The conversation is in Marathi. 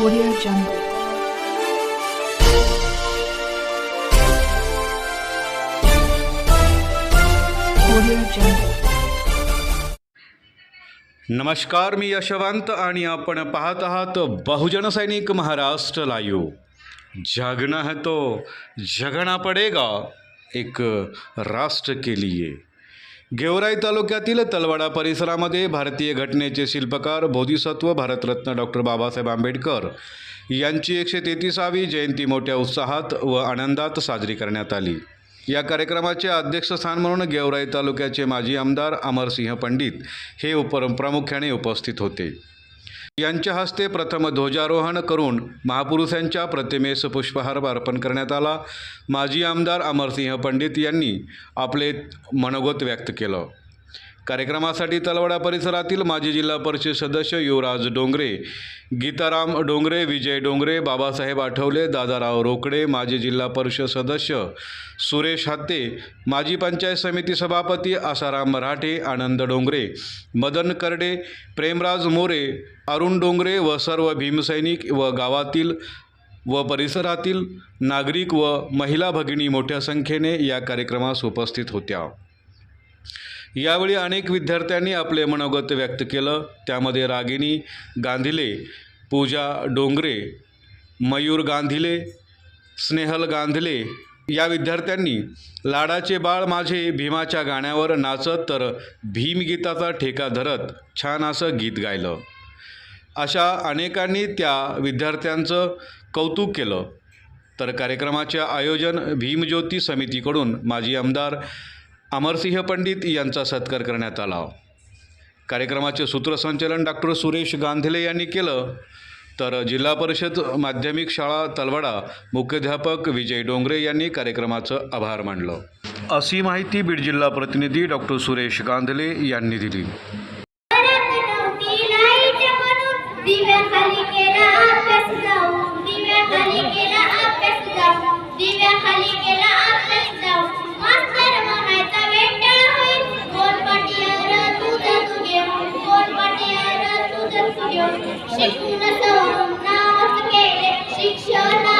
Audio Jungle. Audio Jungle. नमस्कार, मी यशवंत आणि आपण पाहत आहात बहुजन सैनिक महाराष्ट्र लाईव्ह जागना है तो जगना पडेगा एक राष्ट्र के लिए गेवराई तालुक्यातील तलवाडा परिसरामध्ये भारतीय घटनेचे शिल्पकार बोधिसत्व भारतरत्न डॉक्टर बाबासाहेब आंबेडकर यांची एकशे तेहतीसावी जयंती मोठ्या उत्साहात व आनंदात साजरी करण्यात आली. या कार्यक्रमाचे अध्यक्षस्थान म्हणून गेवराई तालुक्याचे माजी आमदार अमरसिंह पंडित हे उप प्रामुख्याने उपस्थित होते. यांच्या हस्ते प्रथम ध्वजारोहण करून महापुरुषांच्या प्रतिमेस पुष्पहार अर्पण करण्यात आला. माजी आमदार अमरसिंह पंडित यांनी आपले मनोगत व्यक्त केलं. कार्यक्रमासाठी तलवडा परिसरातील माजी जिल्हा परिषद सदस्य युवराज डोंगरे गीताराम डोंगरे विजय डोंगरे बाबासाहेब आठवले दादाराव रोकडे माजी जिल्हा परिषद सदस्य सुरेश हत्ते माजी पंचायत समिती सभापती आसाराम मराठे आनंद डोंगरे मदन करडे प्रेमराज मोरे अरुण डोंगरे व सर्व भीमसैनिक व गावातील व परिसरातील नागरिक व महिला भगिनी मोठ्या संख्येने या कार्यक्रमास उपस्थित होत्या. यावेळी अनेक विद्यार्थ्यांनी आपले मनोगत व्यक्त केलं. त्यामध्ये रागिनी गांधिले पूजा डोंगरे मयूर गांधिले स्नेहल गांधले या विद्यार्थ्यांनी लाडाचे बाळ माझे भीमाच्या गाण्यावर नाचत तर भीमगीताचा ठेका धरत छान असं गीत गायलं. अशा अनेकांनी त्या विद्यार्थ्यांचं कौतुक केलं. तर कार्यक्रमाचे आयोजन भीमज्योती समितीकडून माजी आमदार अमरसिंह पंडित यांचा सत्कार करण्यात आला. कार्यक्रमाचे सूत्रसंचालन डॉक्टर सुरेश गांधले यांनी केलं. तर जिल्हा परिषद माध्यमिक शाळा तलवाडा मुख्याध्यापक विजय डोंगरे यांनी कार्यक्रमाचं आभार मानलं. अशी माहिती बीड जिल्हा प्रतिनिधी डॉक्टर सुरेश गांधले यांनी दिली. दिव्याखाली केला शिक्षण